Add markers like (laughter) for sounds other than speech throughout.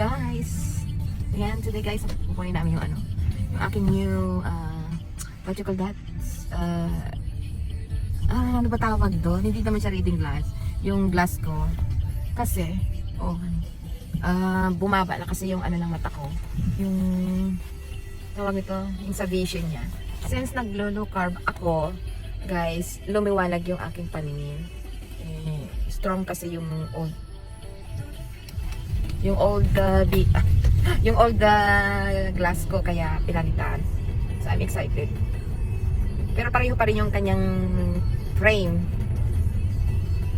guys! Ayan, today guys, kukunin namin yung ano, yung aking new, uh, what you call that? Uh, ah, ano ba tawag doon? Hindi naman siya reading glass. Yung glass ko. Kasi, oh, ah, bumaba na kasi yung ano ng mata ko. Yung, tawag ito, yung sa vision niya. Since naglo-low carb ako, guys, lumiwanag yung aking paningin. Eh, strong kasi yung old yung old uh, bi- ah, (laughs) yung old uh, glass ko kaya pinalitan. So I'm excited. Pero pareho pa rin yung kanyang frame.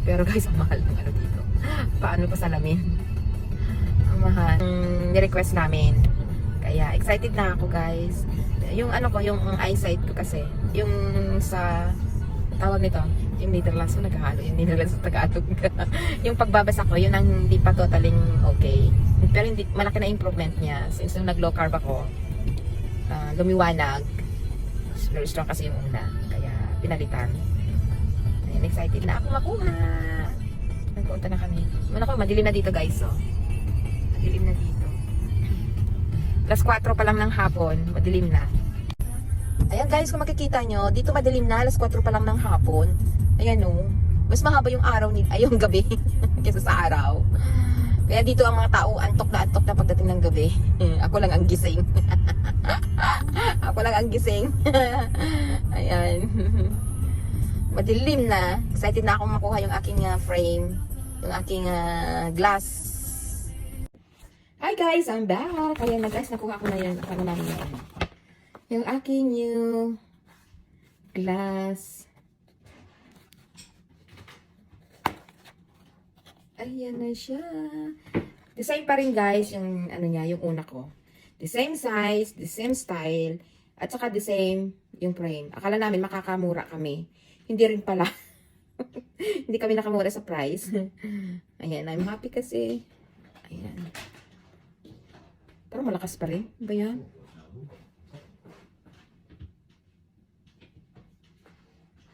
Pero guys, (laughs) ang mahal ng ano dito. Paano pa salamin? Ang mahal. Ang ni-request namin. Kaya excited na ako guys. Yung ano ko, yung eyesight ko kasi, yung sa tawag nito, yung Netherlands ko naghahalo, yung Netherlands sa Tagalog. yung pagbabasa ko, yun ang hindi pa totaling okay. Pero hindi, malaki na improvement niya. Since nung nag-low carb ako, ah, lumiwanag. Very strong kasi yung una. Kaya pinalitan. Ayun, excited na ako makuha. Nagpunta na kami. Ano ko, madilim na dito guys. Oh. Madilim na dito. Alas 4 pa lang ng hapon, madilim na. Ayan guys, kung makikita nyo, dito madilim na, alas 4 pa lang ng hapon. Ayan o. Mas mahaba yung araw ni ay yung gabi (laughs) kaysa sa araw. Kaya dito ang mga tao antok na antok na pagdating ng gabi. Ako lang ang gising. (laughs) Ako lang ang gising. (laughs) Ayan. Madilim na. Excited na akong makuha yung aking ah, frame. Yung aking ah, glass. Hi guys, I'm back. Ayan na guys, nakuha ko na yan. Ano namin yan. Yung aking new glass. Ayan na siya. The same pa rin guys, yung ano niya, yung una ko. The same size, the same style, at saka the same yung frame. Akala namin makakamura kami. Hindi rin pala. (laughs) Hindi kami nakamura sa price. (laughs) Ayan, I'm happy kasi. Ayan. Pero malakas pa rin. Ba yan?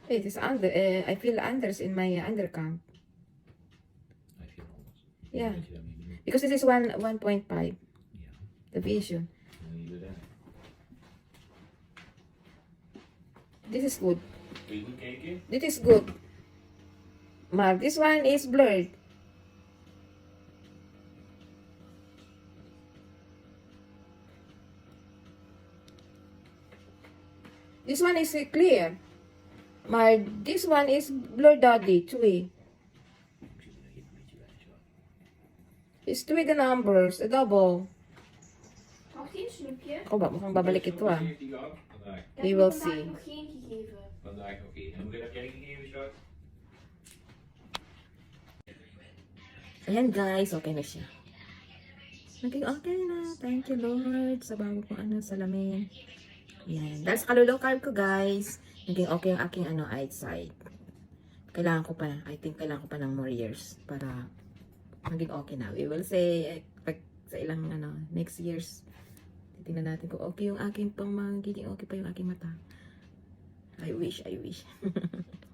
It is under. Uh, I feel unders in my feel almost. Yeah. Because this is 1 1.5 vision This is good. This is good. But this one is blurred. This one is clear. My this one is blurred out the way. Twee the numbers, a double. Nog geen snoepje? Oh, ba, mukhang babalik ito ah. Ik heb We will see. nog geen gegeven. Vandaag nog één. En hoeveel heb jij gegeven, Sjoerd? Ayan guys, okay na siya. Naging okay na. Thank you Lord sa bago kong ano, salamin. Ayan. Dahil sa kalulow carb ko guys, naging okay ang aking ano, eyesight. Kailangan ko pa, I think kailangan ko pa ng more years para maging okay na. We will say, eh, pag sa ilang ano, next years, titingnan natin kung okay yung aking pang magiging okay pa yung aking mata. I wish, I wish. (laughs)